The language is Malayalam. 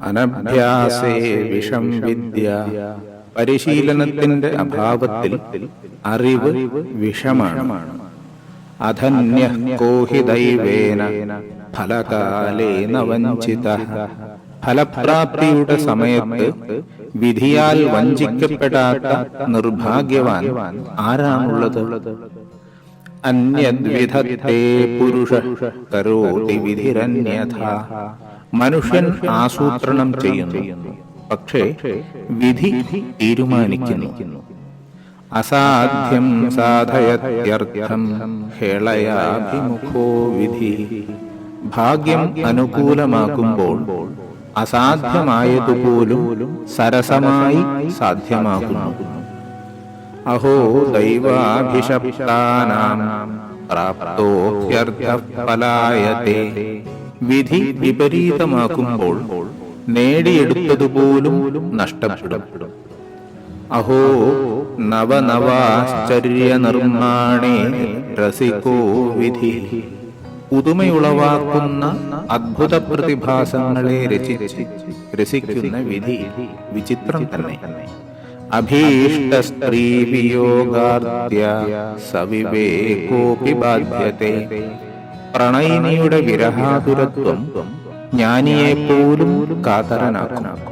അനഭ്യാസേ വിഷം വിദ്യ. പരിശീലനത്തിന്റെ അഭാവത്തിൽ അറിവ് വിഷമാണ്. അധന്യ കോഹി ദൈവേന ഫലകാലേന വഞ്ചിത ഫലപ്രാപ്തിയുടെ സമയത്ത് വിധിയാൽ വഞ്ചിക്കപ്പെടാത്ത നിർഭാഗ്യവാൻ ആരാണുള്ളത്? അന്യദ്വിധത്തെ പുരുഷ കരോതി വിധിരന്യഥ. മനുഷ്യൻ ആസൂത്രണം ചെയ്യുന്നു. പക്ഷേ വിധി തീരുമാനിക്കുന്നു. അസാധ്യം സാധയത്യർത്ഥം ഹേളയാഭിമുഖോ വിധി. ഭാഗ്യം അനുകൂലമാകുമ്പോൾ അസാധ്യമായതുപോലും സരസമായി സാധ്യമാകുന്നു. അഹോ ദൈവാഭിഷപ്താനാം പ്രാപ്തോഹ്യർത്ഥഫലായത്തെ വിധി വിപരീതമാക്കുമ്പോൾ നേടിയെടുത്തതുപോലും നഷ്ടപ്പെടും. അഹോ നവനവാശ്ചര്യ നിർമ്മാണേ രസികോ വിധി. പുതുമയുളവാക്കുന്ന അത്ഭുത പ്രതിഭാസങ്ങളെ രചിച്ച് രസിക്കുന്ന വിധി വിചിത്രം തന്നെ. അഭീഷ്ട സ്ത്രീ വിയോഗാർദ്യ സവിവേകോപി ബാധ്യത്തെ പ്രണയിനിയുടെ വിരഹാതുരത്വം ജ്ഞാനിയെ പോലും കാതരനാക്കും